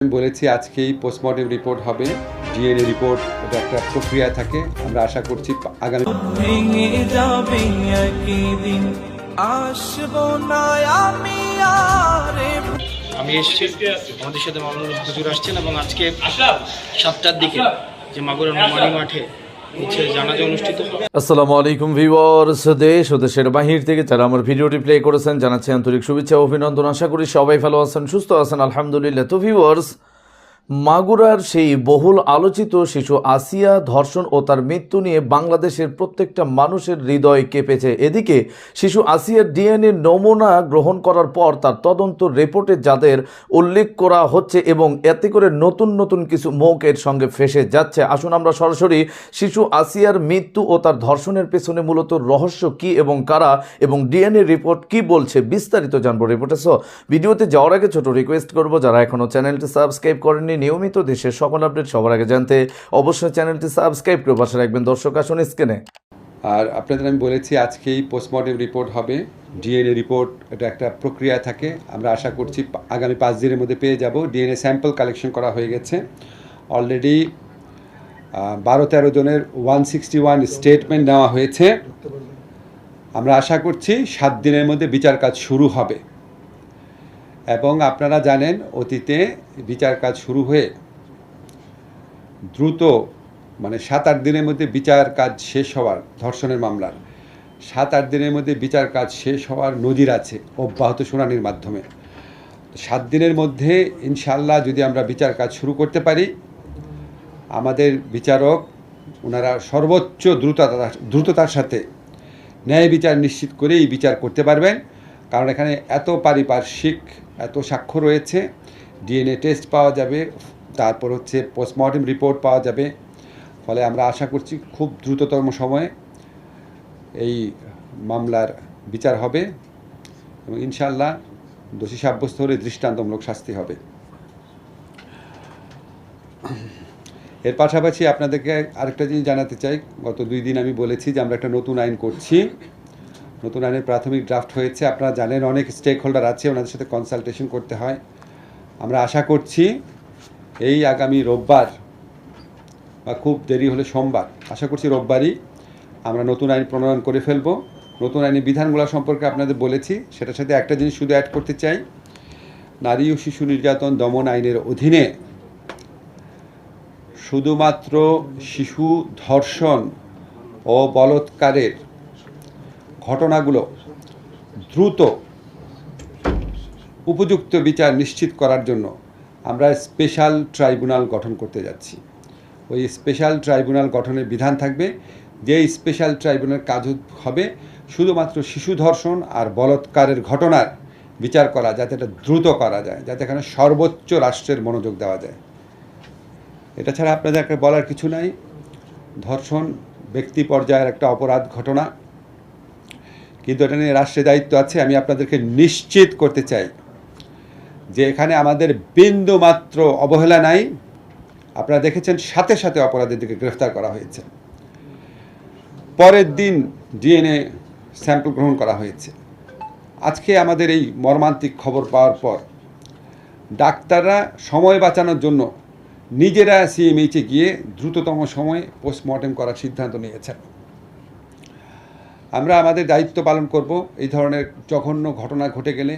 আমি বলেছি আজকেই পোস্টমর্টম রিপোর্ট হবে ডিএনএ রিপোর্ট এটা একটা প্রক্রিয়া থাকে। আমরা আশা করছি আগামী আমি এসেছি আমাদের সাথে মামুনুল হুজুর আসছেন এবং আজকে সাতটার দিকে যে মাগুরা নোমানি মাঠে আসসালামু আলাইকুম ভিউয়ার্স, দেশ ও দেশের বাহির থেকে আমার করেছেন আন্তরিক শুভেচ্ছা অভিনন্দন। আশা করি সবাই ভালো আছেন, সুস্থ আছেন, আলহামদুলিল্লাহ। তো মাগুরার সেই বহুল আলোচিত শিশু আসিয়া, ধর্ষণ ও তার মৃত্যু নিয়ে বাংলাদেশের প্রত্যেকটা মানুষের হৃদয় কেঁপেছে। এদিকে শিশু আসিয়ার ডিএনএ নমুনা গ্রহণ করার পর তার তদন্ত রিপোর্টে যাদের উল্লেখ করা হচ্ছে এবং এতে করে নতুন নতুন কিছু মুখ এর সঙ্গে ফেসে যাচ্ছে। আসুন আমরা সরাসরি শিশু আসিয়ার মৃত্যু ও তার ধর্ষণের পেছনে মূলত রহস্য কি এবং কারা এবং ডিএনএ রিপোর্ট কি বলছে বিস্তারিত জানব রিপোর্টে। সো ভিডিওতে যাওয়ার আগে ছোট রিকোয়েস্ট করব, যারা এখনও চ্যানেলটি সাবস্ক্রাইব করেননি নিয়মিত দেশের সকল আপডেট সবার আগে জানতে অবশ্যই চ্যানেলটি সাবস্ক্রাইব করে পাশে রাখবেন। দর্শক, আসুন স্ক্রিনে। আর আপনাদের আমি বলেছি, আজকেই পোস্টমর্টেম রিপোর্ট হবে। ডিএনএ রিপোর্ট এটা একটা প্রক্রিয়া থাকে। আমরা আশা করছি আগামী পাঁচ দিনের মধ্যে পেয়ে যাব। ডিএনএ স্যাম্পল কালেকশন করা হয়ে গেছে। অলরেডি বারো তেরো জনের ওয়ান সিক্সটি ওয়ান স্টেটমেন্ট নেওয়া হয়েছে। আমরা আশা করছি সাত দিনের মধ্যে বিচার কাজ শুরু হবে। এবং আপনারা জানেন অতীতে বিচার কাজ শুরু হয়ে দ্রুত মানে সাত আট দিনের মধ্যে বিচার কাজ শেষ হওয়ার, ধর্ষণের মামলার। সাত আট দিনের মধ্যে বিচার কাজ শেষ হওয়ার নজির আছে অব্যাহত শুনানির মাধ্যমে। সাত দিনের মধ্যে ইনশাল্লাহ যদি আমরা বিচার কাজ শুরু করতে পারি, আমাদের বিচারক ওনারা সর্বোচ্চ দ্রুততা, দ্রুততার সাথে ন্যায় বিচার নিশ্চিত করেই বিচার করতে পারবেন। কারণ এখানে এত পারিপার্শ্বিক এত সাক্ষ্য রয়েছে ডিএনএ টেস্ট পাওয়া যাবে, তারপর হচ্ছে পোস্টমর্টেম রিপোর্ট পাওয়া যাবে। ফলে আমরা আশা করছি খুব দ্রুততম সময়ে এই মামলার বিচার হবে এবং ইনশাল্লাহ দোষী সাব্যস্ত হলে দৃষ্টান্তমূলক শাস্তি হবে। এর পাশাপাশি আপনাদেরকে আরেকটা জিনিস জানাতে চাই। গত দুই দিন আমি বলেছি যে আমরা একটা নতুন আইন করছি। নতুন আইনের প্রাথমিক ড্রাফট হয়েছে। আপনারা জানেন, অনেক স্টেক হোল্ডার আছে, ওনাদের সাথে কনসালটেশন করতে হয়। আমরা আশা করছি এই আগামী রোববার বা খুব দেরি হলে সোমবার, আশা করছি রোববারই আমরা নতুন আইন প্রণয়ন করে ফেলব। নতুন আইনের বিধানগুলো সম্পর্কে আপনাদের বলেছি, সেটার সাথে একটা জিনিস শুধু অ্যাড করতে চাই। নারী ও শিশু নির্যাতন দমন আইনের অধীনে শুধুমাত্র শিশু ধর্ষণ ও বলৎকারের ঘটনাগুলো দ্রুত উপযুক্ত বিচার নিশ্চিত করার জন্য আমরা স্পেশাল ট্রাইব্যুনাল গঠন করতে যাচ্ছি। ওই স্পেশাল ট্রাইব্যুনাল গঠনের বিধান থাকবে যে স্পেশাল ট্রাইব্যুনাল কাজ হবে শুধুমাত্র শিশু ধর্ষণ আর বলৎকারের ঘটনার বিচার করা, যাতে এটা দ্রুত করা যায়, যাতে এখানে সর্বোচ্চ রাষ্ট্রের মনোযোগ দেওয়া যায়। এটা ছাড়া আপনাদেরকে বলার কিছু নাই। ধর্ষণ ব্যক্তি পর্যায়ের একটা অপরাধ ঘটনা। কিন্তু এটা নিয়ে রাষ্ট্রের দায়িত্ব আছে, আমি আপনাদেরকে নিশ্চিত করতে চাই যে এখানে আমাদের বিন্দু মাত্র অবহেলা নাই। আপনারা দেখেছেন সাথে সাথে অপরাধীদেরকে গ্রেফতার করা হয়েছে। পরের দিন ডিএনএ স্যাম্পল গ্রহণ করা হয়েছে। আজকে আমাদের এই মর্মান্তিক খবর পাওয়ার পর ডাক্তাররা সময় বাঁচানোর জন্য নিজেরা সিএমএইচে গিয়ে দ্রুততম সময়ে পোস্টমর্টেম করার সিদ্ধান্ত নিয়েছেন। আমরা আমাদের দায়িত্ব পালন করব এই ধরনের জঘন্য ঘটনা ঘটে গেলে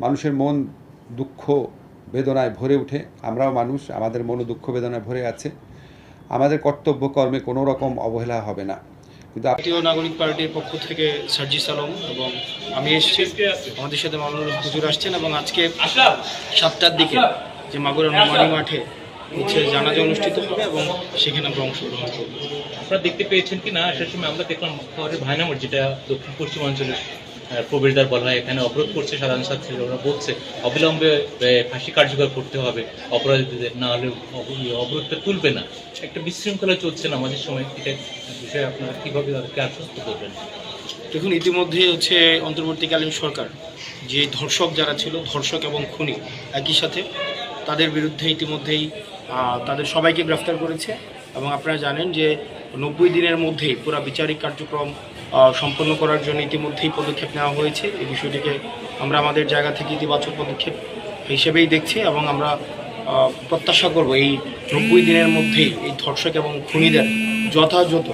মানুষের মন দুঃখ বেদনায় ভরে ওঠে। আমরাও মানুষ, আমাদের মনও দুঃখ বেদনায় ভরে আছে। আমাদের কর্তব্য কর্মে কোনো রকম অবহেলা হবে না। কিন্তু জাতীয় নাগরিক পার্টির পক্ষ থেকে সার্জিস আলম এবং আমি এসেছি। আমাদের সাথে মামুনুল হুজুর আসছেন এবং আজকে সাতটার দিকে যে মাগুরা নোমানি মাঠে হচ্ছে জানাজা অনুষ্ঠিত হবে এবং সেখানে আমরা অংশগ্রহণ করব। আপনারা দেখতে পেয়েছেন কি না? আসার সময় আমরা দেখলাম শহরের ভাইনামর যেটা দক্ষিণ পশ্চিমাঞ্চলের প্রবেশদ্বার বলা হয়। এখানে অবরোধ করছে সাধারণ ছাত্রীরা। ওরা বলছে, অবিলম্বে ফাঁসি কার্যকর করতে হবে। অপরাধীদের না হলে অবরোধটা তুলবে না। একটা বিশৃঙ্খলা চলছে না আমাদের সময়। এটা বিষয়ে আপনারা কীভাবে তাদেরকে আশ্বস্ত করবেন? দেখুন, ইতিমধ্যে হচ্ছে অন্তর্বর্তীকালীন সরকার, যে ধর্ষক যারা ছিল, ধর্ষক এবং খুনি, একই সাথে তাদের বিরুদ্ধে ইতিমধ্যেই তাদের সবাইকে গ্রেফতার করেছে এবং আপনারা জানেন যে নব্বই দিনের মধ্যেই পুরো বিচারিক কার্যক্রম সম্পন্ন করার জন্য ইতিমধ্যেই পদক্ষেপ নেওয়া হয়েছে। এই বিষয়টিকে আমরা আমাদের জায়গা থেকে ইতিবাচক পদক্ষেপ হিসেবেই দেখছি এবং আমরা প্রত্যাশা করব এই নব্বই দিনের মধ্যেই এই ধর্ষক এবং খুনিদের যথাযথ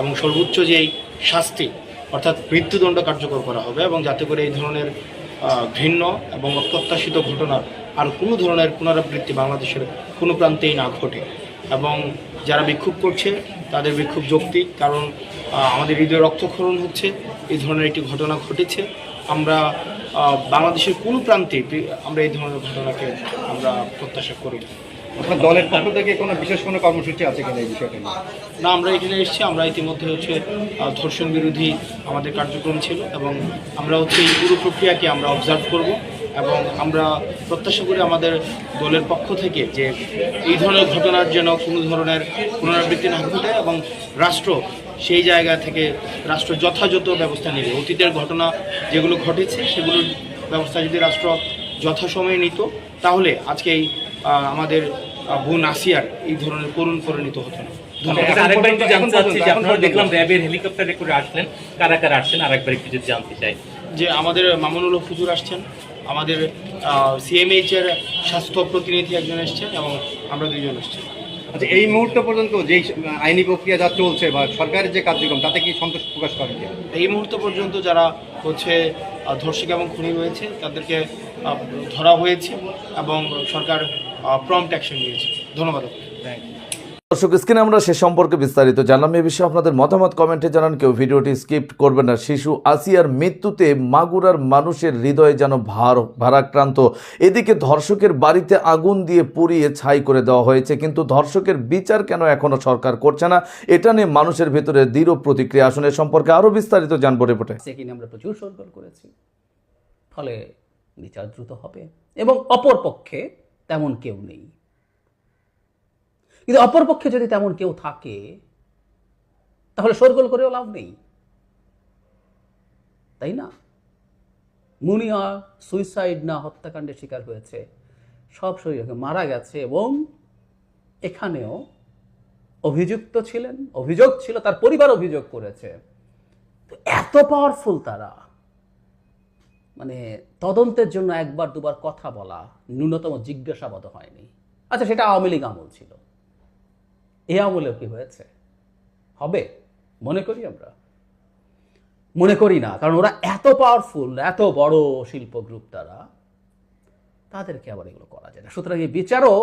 এবং সর্বোচ্চ যে এই শাস্তি, অর্থাৎ মৃত্যুদণ্ড কার্যকর করা হবে এবং যাতে করে এই ধরনের ঘৃণ্য এবং অপ্রত্যাশিত ঘটনার আর কোনো ধরনের পুনরাবৃত্তি বাংলাদেশের কোনো প্রান্তেই না ঘটে। এবং যারা বিক্ষোভ করছে তাদের বিক্ষোভ যৌক্তিক কারণ আমাদের হৃদয়ে রক্তক্ষরণ হচ্ছে এই ধরনের একটি ঘটনা ঘটেছে। আমরা বাংলাদেশের কোনো প্রান্তে আমরা এই ধরনের ঘটনাকে আমরা প্রত্যাশা করি। আপনার দলের পক্ষ থেকে কোনো বিশেষ কোনো কর্মসূচি আছে কিনা এই বিষয়টা না আমরা এখানে এসেছি আমরা ইতিমধ্যে হচ্ছে ধর্ষণ বিরোধী আমাদের কার্যক্রম ছিল এবং আমরা হচ্ছে এই পুরো প্রক্রিয়াকে আমরা অবজার্ভ করব। এবং আমরা প্রত্যাশা করি আমাদের দলের পক্ষ থেকে যে এই ধরনের ঘটনার যেন কোনো ধরনের পুনরাবৃত্তি না ঘটে এবং রাষ্ট্র সেই জায়গা থেকে রাষ্ট্র যথাযথ ব্যবস্থা নেবে। অতীতের ঘটনা যেগুলো ঘটেছে সেগুলোর ব্যবস্থা যদি রাষ্ট্র যথাসময়ে নিত তাহলে আজকে এই আমাদের বোন আসিয়ার এই ধরনের করুণ করে পরিণত হতো না। আরেকবার একটু জানতে চাচ্ছি যে আপনারা দেখলাম র্যাবের হেলিকপ্টারে করে আসলেন। কারা কারা আসছেন? আরেকবার একটু যদি জানতে চাই। যে আমাদের মামুনুল হক হুজুর আসছেন। আমাদের সিএমএইচ এর স্বাস্থ্য প্রতিনিধি একজন এসছেন এবং আমরা দুইজন এসছেন আচ্ছা এই মুহূর্ত পর্যন্ত যেই আইনি প্রক্রিয়া যা চলছে বা সরকারের যে কার্যক্রম তাতে কি সন্তোষ প্রকাশ করেন এই মুহূর্ত পর্যন্ত যারা হচ্ছে ধর্ষক এবং খুনি হয়েছে তাদেরকে ধরা হয়েছে এবং সরকার প্রম্পট অ্যাকশন নিয়েছে। ধন্যবাদ। আপনাকে। দর্শক, স্ক্রিনে আমরা সে সম্পর্কে বিস্তারিত জানলাম। এ বিষয়ে আপনাদের মতামত কমেন্টে জানান। কেউ ভিডিওটি স্কিপ করবেন না। শিশু আসিয়ার মৃত্যুতে মাগুরার মানুষের হৃদয়ে যেন ভার, ভারাক্রান্ত। এদিকে ধর্ষকের বাড়িতে আগুন দিয়ে পুড়িয়ে ছাই করে দেওয়া হয়েছে। কিন্তু ধর্ষকের বিচার কেন এখনও সরকার করছে না? এটা নিয়ে মানুষের ভেতরে দৃঢ় প্রতিক্রিয়া। আসনে সম্পর্কে আরও বিস্তারিত জানব রিপোর্টে। আমরা প্রচুর সরগোল করেছি। ফলে বিচার দ্রুত হবে এবং অপরপক্ষে তেমন কেউ নেই। কিন্তু অপর পক্ষে যদি তেমন কেউ থাকে, তাহলে সরগোল করেও লাভ নেই। তাই না? মুনিয়া সুইসাইড না হত্যাকাণ্ডের শিকার হয়েছে। সব শরীরকে মারা গেছে এবং এখানেও অভিযুক্ত ছিলেন, অভিযোগ ছিল, তার পরিবার অভিযোগ করেছে। তো এত পাওয়ারফুল তারা। মানে তদন্তের জন্য একবার দুবার কথা বলা ন্যূনতম জিজ্ঞাসাবাদ হয়নি। আচ্ছা সেটা আওয়ামী লীগ আমল ছিল। এ আমলেও কি হয়েছে? হবে? মনে করি আমরা। মনে করি না, কারণ ওরা এত পাওয়ারফুল এত বড় শিল্প গ্রুপ তারা, তাদেরকে আবার এগুলো করা যায় না। সুতরাং এই বিচারও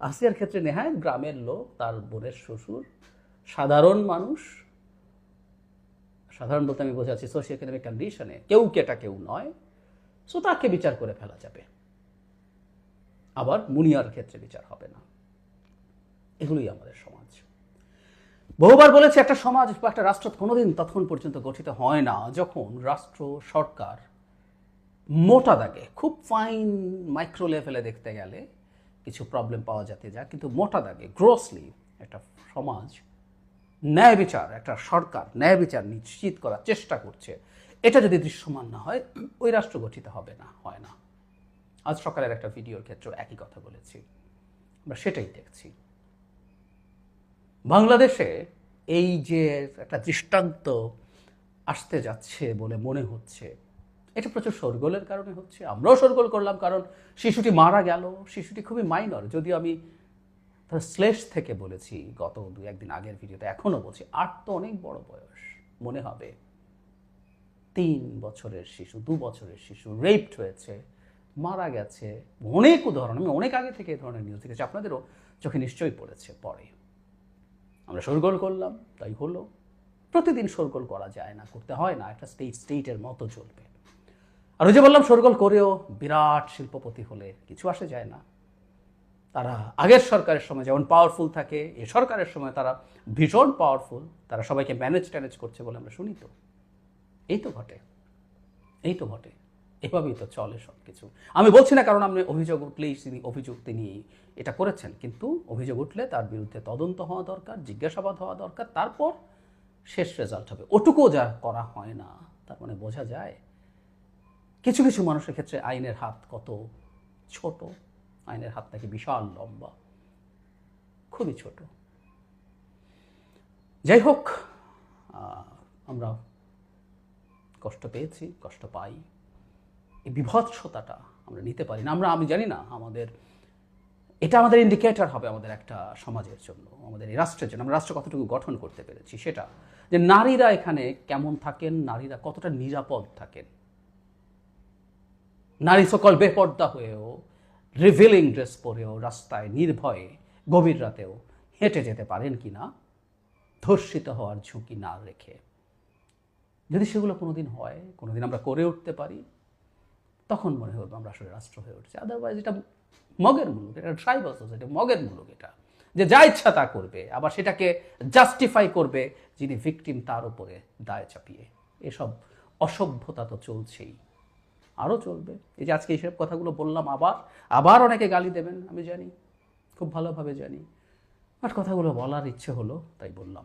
আসিয়ার ক্ষেত্রে নেহায় গ্রামের লোক, তার বোনের শ্বশুর, সাধারণ মানুষ, সাধারণ বলতে আমি বোঝাচ্ছি সোশিও ইকোনমিক কন্ডিশনে কেউ কেটা কেউ নয় সো তাকে বিচার করে ফেলা যাবে। আবার মুনিয়ার ক্ষেত্রে বিচার হবে না। এগুলোই আমাদের সমাজ। বহুবার বলেছে, একটা সমাজ বা একটা রাষ্ট্র কোনোদিন ততক্ষণ পর্যন্ত গঠিত হয় না যখন রাষ্ট্র, সরকার মোটা দাগে, খুব ফাইন মাইক্রো লেভেলে দেখতে গেলে কিছু প্রবলেম পাওয়া যেতে যায়, কিন্তু মোটা দাগে গ্রোসলি একটা সমাজ ন্যায় বিচার, একটা সরকার ন্যায় বিচার নিশ্চিত করার চেষ্টা করছে। এটা যদি দৃশ্যমান না হয়, ওই রাষ্ট্র গঠিত হবে না, হয় না। আজ সকালের একটা ভিডিওর ক্ষেত্রে একই কথা বলেছি। আমরা সেটাই দেখছি। বাংলাদেশে এই যে একটা দৃষ্টান্ত আসতে যাচ্ছে বলে মনে হচ্ছে, এটা প্রচুর শোরগোলের কারণে হচ্ছে। আমরাও শোরগোল করলাম কারণ শিশুটি মারা গেল, শিশুটি খুবই মাইনর। যদিও আমি তার শ্লেষ থেকে বলেছি গত দু, একদিন আগের ভিডিওতে, এখনও বলছি আট তো অনেক বড় বয়স, মনে হবে। তিন বছরের শিশু, দু বছরের শিশু রেপড হয়েছে, মারা গেছে। অনেক উদাহরণ, আমি অনেক আগে থেকে এই ধরনের নিউজ দেখেছি। আপনাদেরও চোখে নিশ্চয়ই পড়েছে পরে। আমরা শোরগোল করলাম, তাই হলো। প্রতিদিন শোরগোল করা যায় না, করতে হয় না, একটা স্টেট স্টেটের মতো চলবে। আর ওই যে বললাম, শোরগোল করেও বিরাট শিল্পপতি হলে কিছু আসে যায় না। তারা আগের সরকারের সময় যেমন পাওয়ারফুল থাকে, এ সরকারের সময় তারা ভীষণ পাওয়ারফুল তারা সবাইকে ম্যানেজ ট্যানেজ করছে বলে আমরা শুনি তো। এই তো ঘটে। এই তো ঘটে। এভাবেই তো চলে সব কিছু আমি বলছি না কারণ আপনি অভিযোগ উঠলেই তিনি অভিযোগ তিনি এটা করেছেন, কিন্তু অভিযোগ উঠলে তার বিরুদ্ধে তদন্ত হওয়া দরকার, জিজ্ঞাসাবাদ হওয়া দরকার, তারপর শেষ রেজাল্ট হবে। ওটুকুও যা করা হয় না, তার মানে বোঝা যায় কিছু কিছু মানুষের ক্ষেত্রে আইনের হাত কত ছোট, আইনের হাত নাকি বিশাল লম্বা, খুবই ছোট। যাই হোক আমরা কষ্ট পেয়েছি, কষ্ট পাই। এই বিভৎসতাটা আমরা নিতে পারি না। আমরা, আমি জানি না আমাদের, এটা আমাদের ইন্ডিকেটার হবে আমাদের একটা সমাজের জন্য, আমাদের এই রাষ্ট্রের জন্য। আমরা রাষ্ট্র কতটুকু গঠন করতে পেরেছি সেটা, যে নারীরা এখানে কেমন থাকেন, নারীরা কতটা নিরাপদ থাকেন। নারী সকল বেপর্দা হয়েও রিভিলিং ড্রেস পরেও, রাস্তায় নির্ভয়ে, গভীর রাতেও হেঁটে যেতে পারেন কি না ধর্ষিত হওয়ার ঝুঁকি না রেখে। যদি সেগুলো কোনোদিন হয়, কোনোদিন আমরা করে উঠতে পারি তখন মনে হবে আমরা আসলে রাষ্ট্র হয়ে উঠছে। আদারওয়াইজ এটা মগের মুলুক, এটা ট্রাইবাল সোসাইটি মগের মুলুক এটা। যে যা ইচ্ছা তা করবে, আবার সেটাকে জাস্টিফাই করবে, যিনি ভিকটিম তার উপরে দায় চাপিয়ে। এসব অসভ্যতা তো চলছেই। আরও চলবে। এই যে আজকে এইসব কথাগুলো বললাম, আবার আবার অনেকে গালি দেবেন, আমি জানি, খুব ভালোভাবে জানি। আর কথাগুলো বলার ইচ্ছে হলো, তাই বললাম।